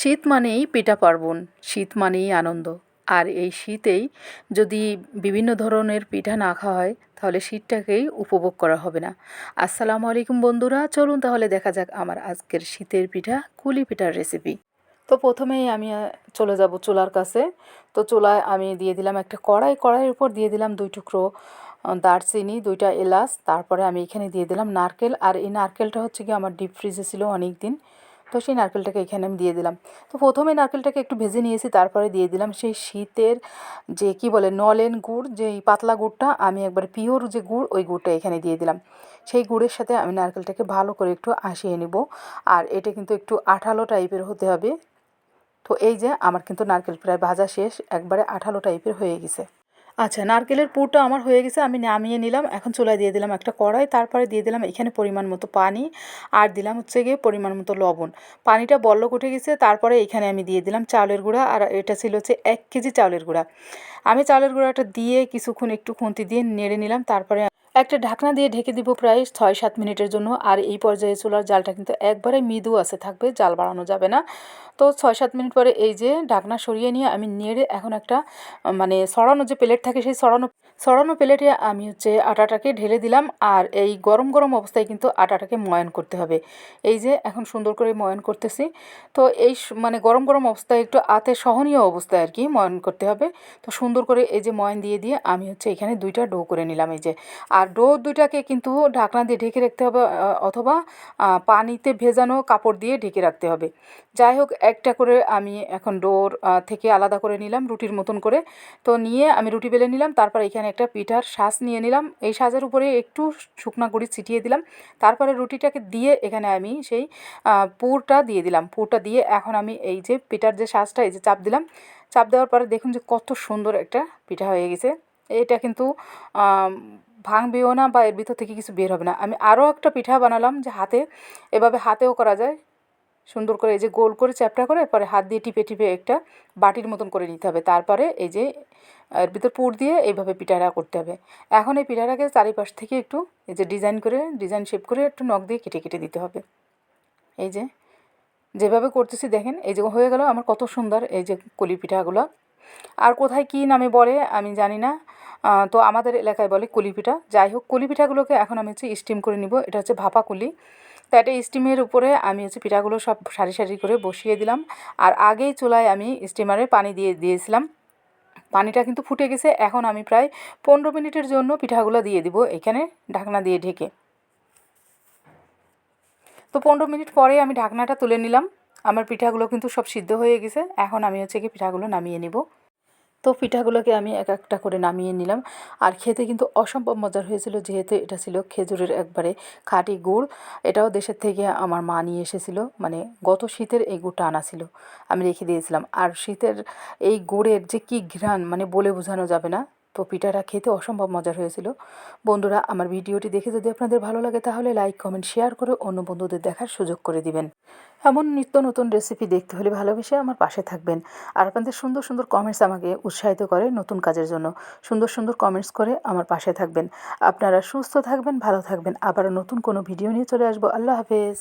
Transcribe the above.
শীত মানেই পিঠা পার্বণ, শীত মানেই আনন্দ। আর এই শীতেই যদি বিভিন্ন ধরনের পিঠা না খাওয়া হয়, তাহলে শীতটাকেই উপভোগ করা হবে না। আসসালামু আলাইকুম বন্ধুরা, চলুন তাহলে দেখা যাক আমার আজকের শীতের পিঠা, কুলি পিঠার রেসিপি তো প্রথমেই আমি চলে যাব চুলার কাছে। তো চুলায় আমি দিয়ে দিলাম একটা কড়াই, কড়াইয়ের উপর দিয়ে দিলাম দুই টুকরো দারচিনি, দুইটা এলাচ। তারপরে আমি এখানে দিয়ে দিলাম নারকেল। আর এই নারকেলটা হচ্ছে কি আমার ডিপ ফ্রিজে ছিল অনেক দিন তো সেই নারকেলটাকে এখানে আমি দিয়ে দিলাম। তো প্রথমে নারকেলটাকে একটু ভেজে নিয়েছি, তারপরে দিয়ে দিলাম সেই শীতের যে কি বলে, নলেন গুড়, যে পাতলা গুড়টা, আমি একবার পিওর যে গুড়, ওই গুড়টা এখানে দিয়ে দিলাম। সেই গুড়ের সাথে আমি নারকেলটাকে ভালো করে একটু আশিয়ে নেব। আর এটা কিন্তু একটু আঠালো টাইপের হতে হবে। তো এই যে, আমার কিন্তু নারকেল প্রায় ভাজা শেষ, একবারে আঠালো টাইপের হয়ে গেছে। আচ্ছা নারকেলের পুরটা আমার হয়ে গেছে, আমি নামিয়ে নিলাম। এখন চুলায় দিয়ে দিলাম একটা কড়াই, তারপরে দিয়ে দিলাম এখানে পরিমাণ মতো পানি, আর দিলাম হচ্ছে গিয়ে পরিমাণ মতো লবণ। পানিটা বল্লক উঠে গেছে, তারপরে এখানে আমি দিয়ে দিলাম চাউলের গুঁড়া, আর এটা ছিল হচ্ছে এক কেজি চাউলের গুঁড়া। আমি চাউলের গুঁড়াটা দিয়ে কিছুক্ষণ একটু খুন্তি দিয়ে নেড়ে নিলাম, তারপরে একটা ঢাকনা দিয়ে ঢেকে দিব প্রায় ছয় সাত মিনিটের জন্য। আর এই পর্যায়ে চুলার জালটা কিন্তু একবারে মৃদু আছে, থাকবে, জাল বাড়ানো যাবে না। তো ছয় সাত মিনিট পরে এই যে ঢাকনা সরিয়ে নিয়ে আমি নেড়ে এখন একটা মানে সরানো যে প্লেট থাকে সেই সরানো সরানো প্লেটে আমি হচ্ছে আটাটাকে ঢেলে দিলাম। আর এই গরম গরম অবস্থায় কিন্তু আটাটাকে ময়ন করতে হবে। এই যে এখন সুন্দর করে ময়ান করতেছি। তো এই মানে গরম গরম অবস্থায় একটু আতে সহনীয় অবস্থায় আর কি ময়ান করতে হবে। তো সুন্দর করে এই যে ময়ন দিয়ে দিয়ে আমি হচ্ছে এখানে দুইটা ডো করে নিলাম এই যে। আর ডো দুইটাকে কিন্তু ঢাকনা দিয়ে ঢেকে রাখতে হবে অথবা পানিতে ভেজানো কাপড় দিয়ে ঢেকে রাখতে হবে। যাই হোক, একটা করে আমি এখন ডোর থেকে আলাদা করে নিলাম রুটির মতন করে। তো নিয়ে আমি রুটি বেলে নিলাম, তারপর এখানে একটা পিঠার শ্বাস নিয়ে নিলাম। এই সাজের উপরে একটু শুকনা গুঁড়ি ছিটিয়ে দিলাম। তারপরে রুটিটাকে দিয়ে এখানে আমি সেই পুরটা দিয়ে দিলাম। পুরটা দিয়ে এখন আমি এই যে পিঠার যে শ্বাসটা এই যে চাপ দিলাম। চাপ দেওয়ার পরে দেখুন যে কত সুন্দর একটা পিঠা হয়ে গেছে। এটা কিন্তু ভাঙবেও না বা এর ভিতর থেকে কিছু বের হবে না। আমি আরও একটা পিঠা বানালাম যে হাতে, এভাবে হাতেও করা যায়। সুন্দর করে এই যে গোল করে চ্যাপটা করে পরে হাত দিয়ে টিপে টিপে একটা বাটির মতন করে নিতে হবে। তারপরে এই যে, এর ভিতর পুর দিয়ে এইভাবে পিঠাটা করতে হবে। এখন এই পিঠাটাকে চারিপাশ থেকে একটু এই যে ডিজাইন করে, ডিজাইন শেপ করে একটু নখ দিয়ে কেটে কেটে দিতে হবে। এই যে, যেভাবে করতেছি দেখেন, এই যে হয়ে গেল আমার কত সুন্দর এই যে কলি পিঠাগুলো। আর কোথায় কী নামে বলে আমি জানি না। তো আমাদের এলাকায় বলে কুলি পিঠা যাই হোক কুলি পিঠাগুলোকে এখন আমি হচ্ছে স্টিম করে নিব। এটা হচ্ছে ভাপা কুলি। তো এটা স্টিমের উপরে আমি হচ্ছে পিঠাগুলো সব সারি সারি করে বসিয়ে দিলাম। আর আগেই চুলায় আমি স্টিমারে পানি দিয়ে দিয়েছিলাম। পানিটা কিন্তু ফুটে গেছে। এখন আমি প্রায় পনেরো মিনিটের জন্য পিঠাগুলো দিয়ে দিব এখানে ঢাকনা দিয়ে ঢেকে। তো পনেরো মিনিট পরে আমি ঢাকনাটা তুলে নিলাম। আমার পিঠাগুলো কিন্তু সব সিদ্ধ হয়ে গেছে। এখন আমি হচ্ছে কি পিঠাগুলো নামিয়ে নিব। তো পিঠাগুলোকে আমি এক একটা করে নামিয়ে নিলাম। আর খেতে কিন্তু অসম্ভব মজার হয়েছিল, যেহেতু এটা ছিল খেজুরের একবারে খাঁটি গুড়। এটাও দেশের থেকে আমার মা নিয়ে এসেছিল মানে গত শীতের এই গুড়টা আনা ছিল। আমি রেখে দিয়েছিলাম। আর শীতের এই গুড়ের যে কী ঘ্রাণ মানে বলে বোঝানো যাবে না। তো পিঠাটা খেতে অসম্ভব মজার হয়েছিল। বন্ধুরা, আমার ভিডিওটি দেখে যদি আপনাদের ভালো লাগে, তাহলে লাইক, কমেন্ট, শেয়ার করে অন্য বন্ধুদের দেখার সুযোগ করে দিবেন। এমন নিত্য নতুন রেসিপি দেখতে হলে ভালোবেসে আমার পাশে থাকবেন। আর আপনাদের সুন্দর সুন্দর কমেন্টস আমাকে উৎসাহিত করে নতুন কাজের জন্য। সুন্দর সুন্দর কমেন্টস করে আমার পাশে থাকবেন। আপনারা সুস্থ থাকবেন, ভালো থাকবেন। আবার নতুন কোনো ভিডিও নিয়ে চলে আসব। আল্লাহ হাফেজ।